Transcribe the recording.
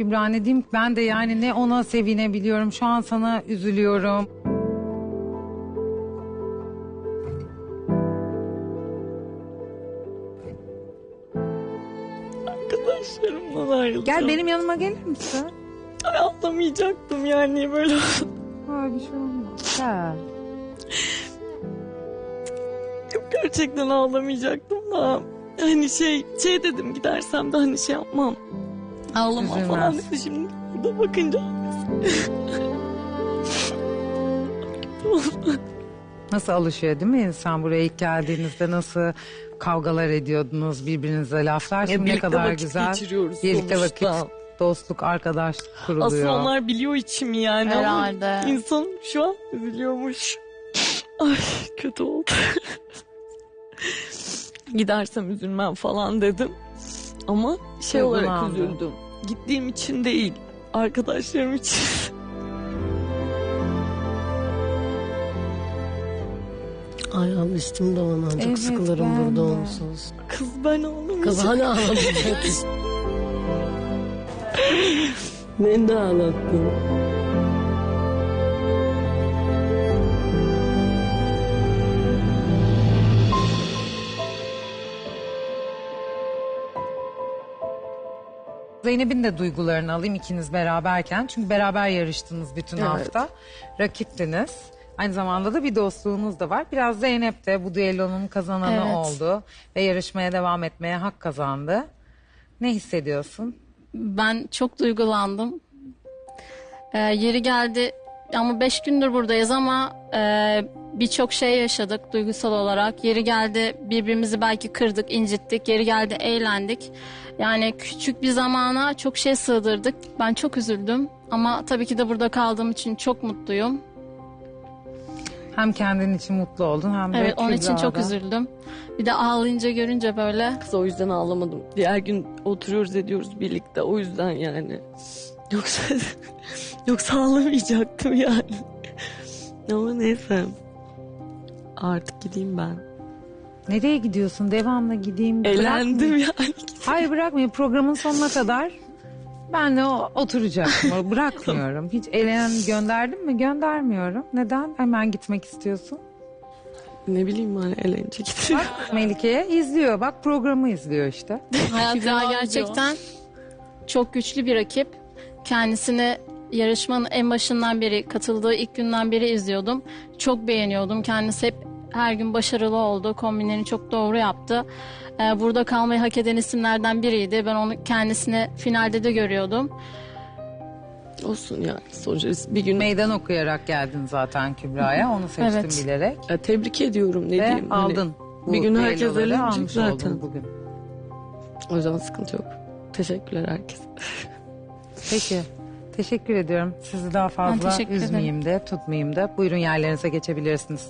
Kübra ne diyeyim ben de yani ne ona sevinebiliyorum. Şu an sana üzülüyorum. Arkadaşlarımdan ayrılacağım. Gel benim yanıma gelir misin? Ay anlamayacaktım yani böyle. Ay bir şey olmaz. Gel. Gerçekten ağlamayacaktım da. Hani şey şey dedim gidersem de hani şey yapmam. Ağlamam Üzülmez. falan dedi şimdi burada bakınca. Nasıl alışıyor değil mi insan buraya ilk geldiğinizde nasıl kavgalar ediyordunuz birbirinize laflar. Şimdi ne birlikte kadar vakit güzel. geçiriyoruz Birlikte sonuçta. vakit, dostluk, arkadaşlık kuruluyor. Aslında onlar biliyor içimi yani Herhalde. ama insan şu an üzülüyormuş. Ay kötü oldu. Gidersem üzülmem falan dedim. Ama şey olarak Duygulandım. üzüldüm. Gittiğim için değil, arkadaşlarım için. Ay alıştım da ona. Çok Evet, sıkılırım ben burada onsuz. Kız ben ağlamayacağım. Kız hani ağlatacak. Beni de ağlattın. Zeynep'in de duygularını alayım ikiniz beraberken. Çünkü beraber yarıştınız bütün Evet. hafta. Rakiptiniz. Aynı zamanda da bir dostluğunuz da var. Biraz Zeynep de bu düellonun kazananı Evet. oldu. Ve yarışmaya devam etmeye hak kazandı. Ne hissediyorsun? Ben çok duygulandım. Ee, yeri geldi ama beş gündür buradayız ama e, birçok şey yaşadık duygusal olarak. Yeri geldi birbirimizi belki kırdık, incittik. Yeri geldi eğlendik. Yani küçük bir zamana çok şey sığdırdık. Ben çok üzüldüm ama tabii ki de burada kaldığım için çok mutluyum. Hem kendin için mutlu oldun hem de Evet onun için çok üzüldüm. Bir de ağlayınca görünce böyle Kız o yüzden ağlamadım. Diğer gün oturuyoruz ediyoruz birlikte. O yüzden yani. Yoksa yoksa ağlamayacaktım yani. Ama neyse. Artık gideyim ben. Nereye gidiyorsun? Devamlı gideyim. Elendim bırakmayayım. yani. Hayır bırakmayayım. Programın sonuna kadar ben de o- oturacaktım. Bırakmıyorum. Hiç elenen gönderdim mi? Göndermiyorum. Neden? Hemen gitmek istiyorsun. Ne bileyim hani eğlence gidiyor. Bak Melike'ye izliyor. Bak programı izliyor işte. Hayat Kübra Kübra gerçekten çok güçlü bir rakip. Kendisini yarışmanın en başından beri katıldığı ilk günden beri izliyordum. Çok beğeniyordum. Kendisi hep her gün başarılı oldu. Kombinlerini çok doğru yaptı. Ee, burada kalmayı hak eden isimlerden biriydi. Ben onu kendisini finalde de görüyordum. Olsun yani sonuçta bir gün Meydan okuyarak geldin zaten Kübra'ya. Onu seçtim Evet. bilerek. Ya tebrik ediyorum ne Ve diyeyim. hani aldın. Bu bir gün herkes düelloları eğlenecek almış zaten. bugün. O yüzden sıkıntı yok. Teşekkürler herkese. Peki. Teşekkür ediyorum. Sizi daha fazla teşekkür ederim. üzmeyeyim de tutmayayım da. Buyurun yerlerinize geçebilirsiniz.